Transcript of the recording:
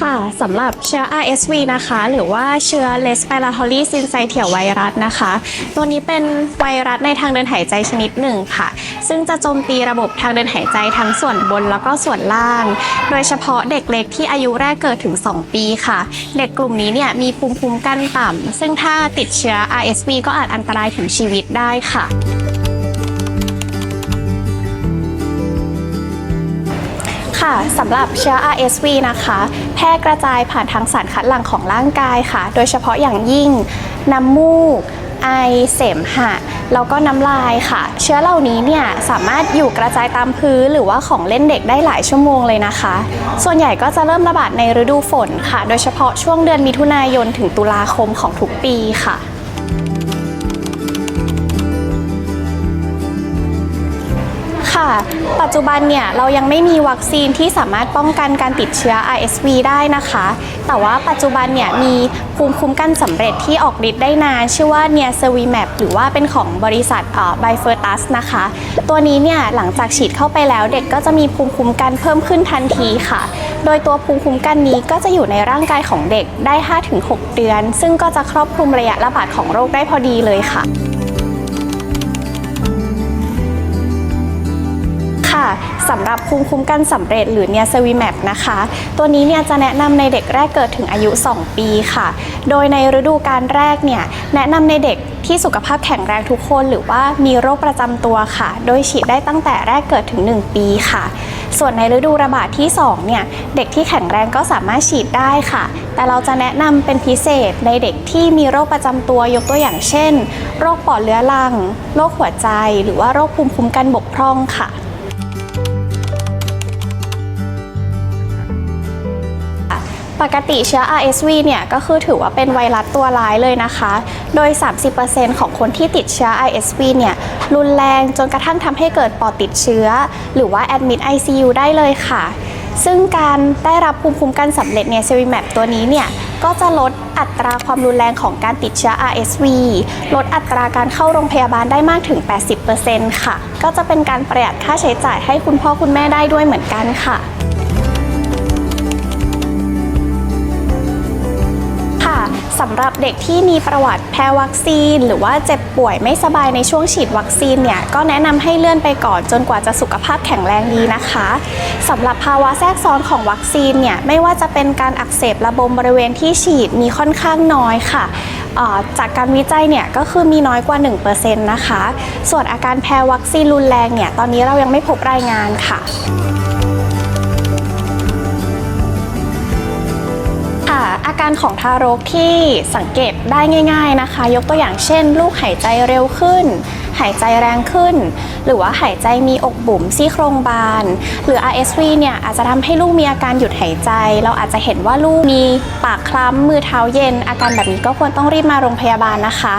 ค่ะสำหรับเชื้อ RSV นะคะ หรือว่าเชื้อ Respiratory Syncytial Virus นะคะ ตัวนี้เป็นไวรัสในทางเดินหายใจชนิดหนึ่งค่ะ ซึ่งจะโจมตีระบบทางเดินหายใจทั้งส่วนบนแล้วก็ส่วนล่าง โดยเฉพาะเด็กเล็กที่อายุแรกเกิดถึง 2 ปีค่ะ เด็กกลุ่มนี้เนี่ยมีภูมิคุ้มกันต่ำซึ่งถ้าติดเชื้อ RSV ก็อาจอันตรายถึงชีวิตได้ค่ะ ค่ะสำหรับเชื้อ RSV นะคะ แพร่กระจายผ่านทางสารคัดหลั่งของร่างกายค่ะ โดยเฉพาะอย่างยิ่งน้ำมูก ไอ เสมหะ แล้วก็น้ำลายค่ะ เชื้อเหล่านี้เนี่ยสามารถอยู่กระจายตามพื้นหรือว่าของเล่นเด็กได้หลายชั่วโมงเลยนะคะ ส่วนใหญ่ก็จะเริ่มระบาดในฤดูฝนค่ะ โดยเฉพาะช่วงเดือนมิถุนายนถึงตุลาคมของทุกปีค่ะ ค่ะ ปัจจุบันเนี่ยเรายังไม่มีวัคซีนที่สามารถป้องกันการติดเชื้อ RSV ได้นะคะ แต่ว่าปัจจุบันเนี่ยมีภูมิคุ้มกันสำเร็จที่ออกฤทธิ์ได้นาน ชื่อว่า n e a s e r v i m a p หรือว่าเป็นของบริษัทไบเฟอร์ตัสนะคะ ตัวนี้เนี่ยหลังจากฉีดเข้าไปแล้วเด็กก็จะมีภูมิคุ้มกันเพิ่มขึ้นทันทีค่ะ โดยตัวภูมิคุ้มกันนี้ก็จะอยู่ในร่างกายของเด็กได้ 5-6 เดือน ซึ่งก็จะครอบคลุมระยะระบาดของโรคได้พอดีเลยค่ะ สำหรับภูมิคุ้มกันสำเร็จหรือเนี่ยซวีแมปนะคะ ตัวนี้เนี่ยจะแนะนำในเด็กแรกเกิดถึงอายุ 2 ปีค่ะ โดยในฤดูการแรกเนี่ยแนะนำในเด็กที่สุขภาพแข็งแรงทุกคนหรือว่ามีโรคประจำตัวค่ะ โดยฉีดได้ตั้งแต่แรกเกิดถึง 1 ปีค่ะ ส่วนในฤดูระบาดที่ 2 เนี่ย เด็กที่แข็งแรงก็สามารถฉีดได้ค่ะ แต่เราจะแนะนำเป็นพิเศษในเด็กที่มีโรคประจำตัวยกตัวอย่างเช่น โรคปอดเรื้อรัง โรคหัวใจ หรือว่าโรคภูมิคุ้มกันบกพร่องค่ะ ปกติเชื้อ RSV เนี่ยก็คือถือว่าเป็นไวรัสตัวร้ายเลยนะคะ โดย 30%ของคนที่ติดเชื้อ RSV เนี่ยรุนแรงจนกระทั่งทำให้เกิดปอดติดเชื้อ หรือว่าแอดมิด ICU ได้เลยค่ะ ซึ่งการได้รับภูมิคุ้มกันสำเร็จเนี่ยเซวิแมปตัวนี้เนี่ยก็จะลดอัตราความรุนแรงของการติดเชื้อ RSV ลดอัตราการเข้าโรงพยาบาลได้มากถึง 80%ค่ะ ก็จะเป็นการประหยัดค่าใช้จ่ายให้คุณพ่อคุณแม่ได้ด้วยเหมือนกันค่ะำหรับเด็กที่มีประวัติแพ้วัคซีน หรือว่าเจ็บป่วยไม่สบายในช่วงฉีดวัคซีนเนี่ยก็แนะนำให้เลื่อนไปก่อนจนกว่าจะสุขภาพแข็งแรงดีนะคะสำหรับภาวะแทรกซ้อนของวัคซีนเนี่ยไม่ว่าจะเป็นการอักเสบระบมบริเวณที่ฉีดมีค่อนข้างน้อยค่ะจากการวิจัยเนี่ยก็คือมีน้อยกว่า 1%นะคะ ส่วนอาการแพ้วัคซีนรุนแรงเนี่ยตอนนี้เรายังไม่พบรายงานค่ะ อาการของทารกที่สังเกตได้ง่าย ๆนะคะ ยกตัวอย่างเช่น ลูกหายใจเร็วขึ้น หายใจแรงขึ้น หรือว่าหายใจมีอกบุ๋มซี่โครงบาน หรือ RSV เนี่ยอาจจะทำให้ลูกมีอาการหยุดหายใจ เราอาจจะเห็นว่าลูกมีปากคล้ำมือเท้าเย็น อาการแบบนี้ก็ควรต้องรีบมาโรงพยาบาลนะคะ